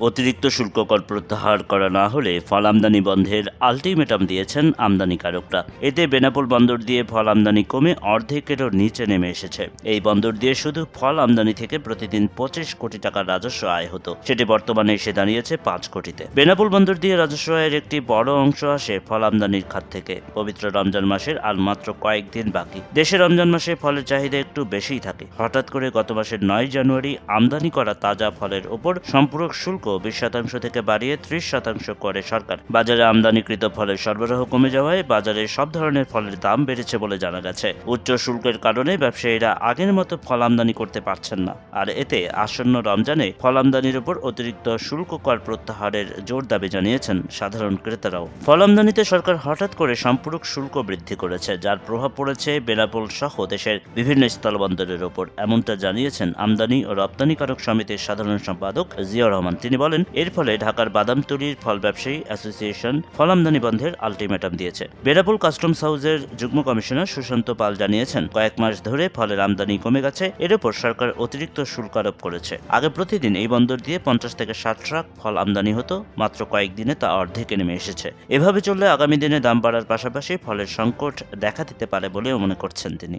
অতিরিক্ত শুল্ক কর প্রত্যাহার করা না হলে ফল আমদানি বন্ধের আলটিমেটাম দিয়েছেন আমদানিকারকরা। এতে বেনাপোল বন্দর দিয়ে ফল আমদানি কমে অর্ধেকেরও নিচে নেমে এসেছে। এই বন্দর দিয়ে শুধু ফল আমদানি থেকে প্রতিদিন পঁচিশ কোটি টাকার রাজস্ব আয় হতো। সেটি বর্তমানে এসে দাঁড়িয়েছে পাঁচ কোটিতে। বেনাপোল বন্দর দিয়ে রাজস্ব আয়ের একটি বড় অংশ আসে ফল আমদানির খাত থেকে। পবিত্র রমজান মাসের আর মাত্র কয়েকদিন বাকি। দেশে রমজান মাসে ফলের চাহিদা একটু বেশিই থাকে। হঠাৎ করে গত মাসের নয় জানুয়ারি আমদানি করা তাজা ফলের ওপর সম্পূরক শুল্ক বিশ শতাংশ থেকে বাড়িয়ে ত্রিশ শতাংশ করে সরকার। বাজারে আমদানিকৃত ফলের সরবরাহ কমে যাওয়ায় বাজারে সব ধরনের ফলের দাম বেড়েছে বলে জানা গেছে। উচ্চ শুল্কের কারণে ব্যবসায়ীরা আগের মতো ফল আমদানি করতে পারছেন না। আর এতে আসন্ন রমজানে ফল আমদানির উপর অতিরিক্ত শুল্ক কর প্রত্যাহারের জোর দাবি জানিয়েছেন সাধারণ ক্রেতারাও। ফল আমদানিতে সরকার হঠাৎ করে সম্পূরক শুল্ক বৃদ্ধি করেছে, যার প্রভাব পড়েছে বেনাপোল সহ দেশের বিভিন্ন স্থলবন্দরের ওপর। এমনটা জানিয়েছেন আমদানি ও রপ্তানিকারক সমিতির সাধারণ সম্পাদক জিয়া রহমান। তিনি বলেন, এর ফলে ঢাকার বাদামতলির ফল ব্যবসায়ী অ্যাসোসিয়েশন ফল আমদানি বন্ধের আলটিমেটাম দিয়েছে। বেনাপোল কাস্টমস হাউসের যুগ্ম কমিশনার সুশান্ত পাল জানিয়েছেন, কয়েক মাস ধরে ফলের আমদানি কমে গেছে, এর উপর সরকার অতিরিক্ত শুল্ক আরোপ করেছে। আগে প্রতিদিন এই বন্দর দিয়ে পঞ্চাশ থেকে ষাট ট্রাক ফল আমদানি হতো, মাত্র কয়েকদিনে তা অর্ধেকে নেমে এসেছে। এভাবে চললে আগামী দিনে দাম বাড়ার পাশাপাশি ফলের সংকট দেখা দিতে পারে বলেও মনে করছেন তিনি।